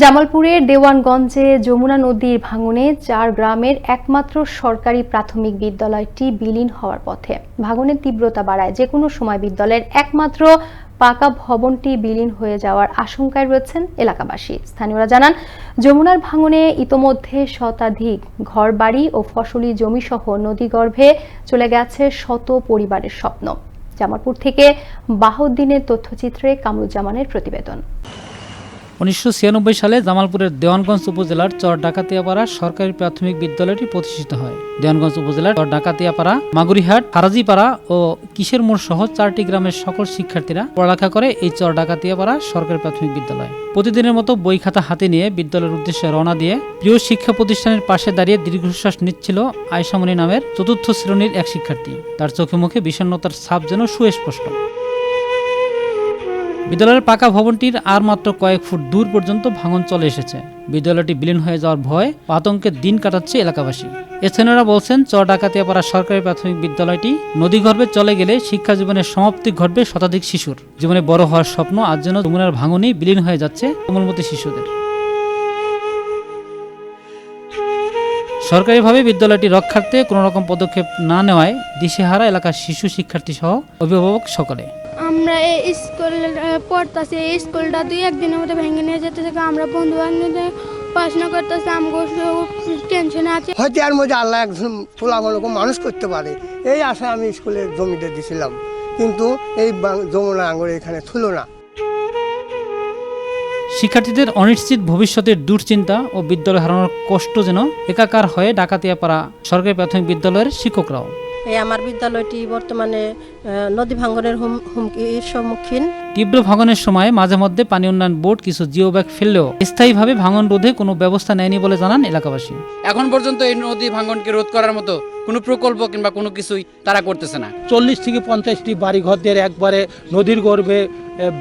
জামালপুরের দেওয়ানগঞ্জে যমুনা নদীর ভাঙনে চার গ্রামের একমাত্র সরকারি প্রাথমিক বিদ্যালয়টি বিলীন হওয়ার পথে। ভাঙনের তীব্রতা বাড়ায়। যে কোনো সময় বিদ্যালয়ের একমাত্র পাকা ভবনটি বিলীন হয়ে যাওয়ার আশঙ্কায় রয়েছেন এলাকাবাসী। স্থানীয়রা জানান, যমুনার ভাঙনে ইতোমধ্যে শতাধিক ঘরবাড়ি ও ফসলি জমিসহ নদীগর্ভে চলে গেছে শত পরিবারের স্বপ্ন। জামালপুর থেকে বাহুদ্দিনের তথ্যচিত্রে কামরুজ্জামানের প্রতিবেদন। উনিশশো ছিয়ানব্বই সালে জামালপুরের দেওয়ানগঞ্জ উপজেলার চর ডাকাতিয়াপাড়া সরকারি প্রাথমিক বিদ্যালয়টি প্রতিষ্ঠিত হয়। দেওয়ানগঞ্জ উপজেলার চর ডাকাতিয়াপাড়া, মাগুরিহাট, হারাজিপাড়া ও কিশোর মোড় সহ চারটি গ্রামের সকল শিক্ষার্থীরা পড়ালেখা করে এই চর ডাকাতিয়াপাড়া সরকারি প্রাথমিক বিদ্যালয়। প্রতিদিনের মতো বই খাতা হাতে নিয়ে বিদ্যালয়ের উদ্দেশ্যে রওনা দিয়ে প্রিয় শিক্ষা প্রতিষ্ঠানের পাশে দাঁড়িয়ে দীর্ঘশ্বাস নিচ্ছিল আয়সামণি নামের চতুর্থ শ্রেণির এক শিক্ষার্থী। তার চোখে মুখে বিষণ্ণতার ছাপ যেন সুস্পষ্ট। বিদ্যালয়ের পাকা ভবনটির আর মাত্র কয়েক ফুট দূর পর্যন্ত ভাঙন চলে এসেছে। বিদ্যালয়টি বিলীন হয়ে যাওয়ার ভয় আতঙ্কে দিন কাটাচ্ছে এলাকাবাসী। স্থানীয়রা বলছেন চর ডাকাতিয়াপাড়া সরকারি প্রাথমিক বিদ্যালয়টি নদীগর্ভে চলে গেলে শিক্ষা জীবনের সমাপ্তি ঘটবে শতাধিক শিশুর। জীবনে বড় হওয়ার স্বপ্ন আজ যেন যমুনার ভাঙনেই বিলীন হয়ে যাচ্ছে কোমলমতি শিশুদের। সরকারিভাবে বিদ্যালয়টি রক্ষার্থে কোনো রকম পদক্ষেপ না নেওয়ায় দিশেহারা এলাকার শিশু শিক্ষার্থী সহ অভিভাবক সকলে। আমরা এই স্কুল পড়তেছি। এই স্কুলটা দুই একদিনের মধ্যে ভেঙে নিয়ে যেতে থেকে আমরা বন্ধু বান্ধবদের পড়াশোনা করতেছি। আমাকে টেনশন আছে। হয়তো এর মধ্যে আল্লাহ একজন পোলাগুলোকে মানুষ করতে পারে। এই আশা আমি স্কুলের জমিতে দিছিলাম। কিন্তু এই যমুনা আঙুর এখানে থুলো না। শিক্ষার্থীদের অনিশ্চিত ভবিষ্যতের দুশ্চিন্তা ও বিদ্যালয় হারানোর কষ্ট যেন একাকার হয়ে ডাকাতিয়াপাড়া সরকারি প্রাথমিক বিদ্যালয়ের শিক্ষকরাও। এই আমার বিদ্যালয়টি বর্তমানে নদী ভাঙ্গনের হুমকির সম্মুখীন। তীব্র ভাঙনের সময় মাঝে মধ্যে পানি উন্নয়ন বোর্ড কিছু জিও ব্যাগ ফেললেও স্থায়ীভাবে ভাঙন রোধে কোনো ব্যবস্থা নেয়নি বলে জানান এলাকাবাসী। এখন পর্যন্ত এই নদী ভাঙ্গনকে রোধ করার মতো কোনো প্রকল্প কিংবা কোনো কিছুই তারা করতেছে না। চল্লিশ থেকে পঞ্চাশটি বাড়ি ঘরদের একবারে নদীর গর্ভে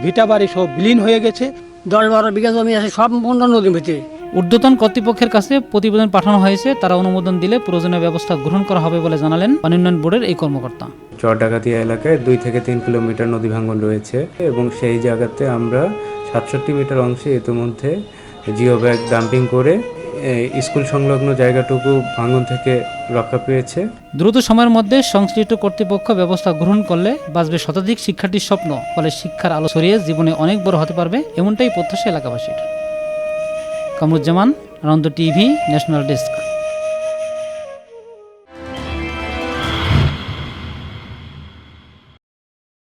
ভিটা বাড়ি সব বিলীন হয়ে গেছে। দশ বারো বিঘা জমি আছে সম্পূর্ণ নদীর ভিতরে। ঊর্ধ্বতন কর্তৃপক্ষের কাছে প্রতিবেদন পাঠানো হয়েছে তারা অনুমোদন দিলে প্রয়োজনীয় ব্যবস্থা গ্রহণ করা হবে বলে জানালেন পানি উন্নয়ন বোর্ডের এই কর্মকর্তা। চরডাকাতিয়া এলাকায় দুই থেকে তিন কিলোমিটার নদী ভাঙ্গন রয়েছে এবং সেই জায়গাতে আমরা সাতষট্টি মিটার অংশে ইতিমধ্যে জিও ব্যাগ ডাম্পিং করে স্কুল সংলগ্ন জায়গাটুকু ভাঙন থেকে রক্ষা পেয়েছে। দ্রুত সময়ের মধ্যে সংশ্লিষ্ট কর্তৃপক্ষ ব্যবস্থা গ্রহণ করলে বাঁচবে শতাধিক শিক্ষার্থীর স্বপ্ন, ফলে শিক্ষার আলো ছড়িয়ে জীবনে অনেক বড় হতে পারবে এমনটাই প্রত্যাশা এলাকাবাসীর। Kamruzzaman, Ananda TV, national desk.